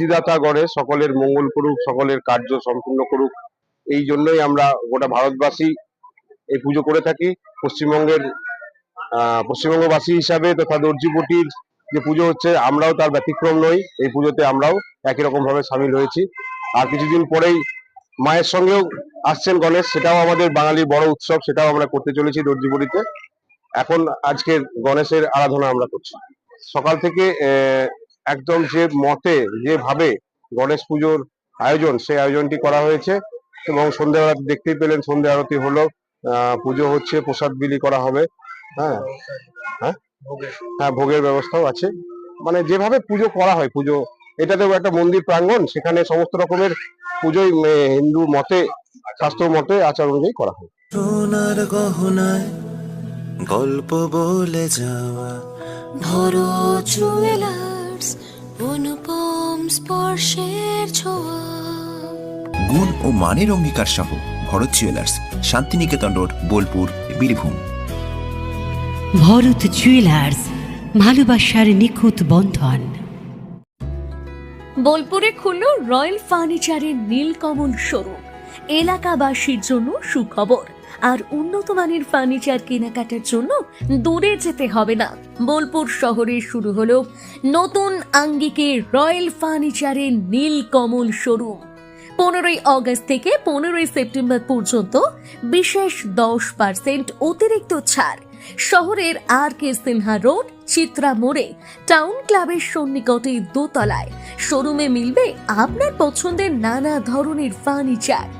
সিদ্ধিদাতা গণেশ সকলের মঙ্গল করুক, সকলের কার্য সম্পূর্ণ করুক, এই জন্যই আমরা গোটা ভারতবাসী এই পুজো করে থাকি। পশ্চিমবঙ্গের পশ্চিমবঙ্গবাসী হিসাবে তথা দর্জিপটির যে পুজো হচ্ছে, আমরাও তার ব্যতিক্রম নই। এই পুজোতে আমরাও একই রকম ভাবে সামিল হয়েছি। আর কিছুদিন পরেই মায়ের সঙ্গেও আসছেন গণেশ, সেটাও আমাদের বাঙালির বড় উৎসব, সেটাও আমরা করতে চলেছি দর্জিপটিতে। এখন আজকের গণেশের আরাধনা আমরা করছি। সকাল থেকে একদম যে মতে যেভাবে গণেশ পুজোর আয়োজন সেই আয়োজনটি করা হয়েছে এবং সন্ধ্যাবেলা দেখতেই পেলেন সন্ধ্যা আরতি হলো পুজো হচ্ছে প্রসাদ বিলি করা হবে হ্যাঁ? হ্যাঁ? হ্যাঁ ভোগের ব্যবস্থাও আছে। মানে যেভাবে পুজো করা হয় পুজো এটাতেও একটা মন্দির প্রাঙ্গণ সেখানে সমস্ত রকমের পুজোই হিন্দু মতে শাস্ত্র মতে আচার অনুযায়ী করা হয়। সোনার গহনায় গল্প বলে যাওয়া ভরো জুয়েলার্স অনুপম স্পর্শের ছোঁয়া। গুণ ও মানের অঙ্গীকার সহ Bharat jewellers Santiniketan road Bolpur Birbhum. Bharat jewellers ভালোবাসার নিখুঁত বন্ধন। বোলপুরে খুলল রয়্যাল ফার্নিচারের নীলকমল শোরুম। এলাকাবাসীর জন্য সুখবর। আর উন্নত মানের ফার্নিচার কেনাকাটার জন্য দূরে যেতে হবে না। বোলপুর শহরে শুরু হলো নতুন আঙ্গিকে রয়্যাল ফার্নিচারের নীলকমল শোরুম পনেরোই অগস্ট থেকে পনেরোই সেপ্টেম্বর পর্যন্ত বিশেষ দশ পার্সেন্ট অতিরিক্ত ছাড়। শহরের R K Sinha road, Chitra মোড়ে টাউন ক্লাবের সন্নিকটে দোতলায়। শোরুমে মিলবে আপনার পছন্দের নানা ধরনের ফার্নিচার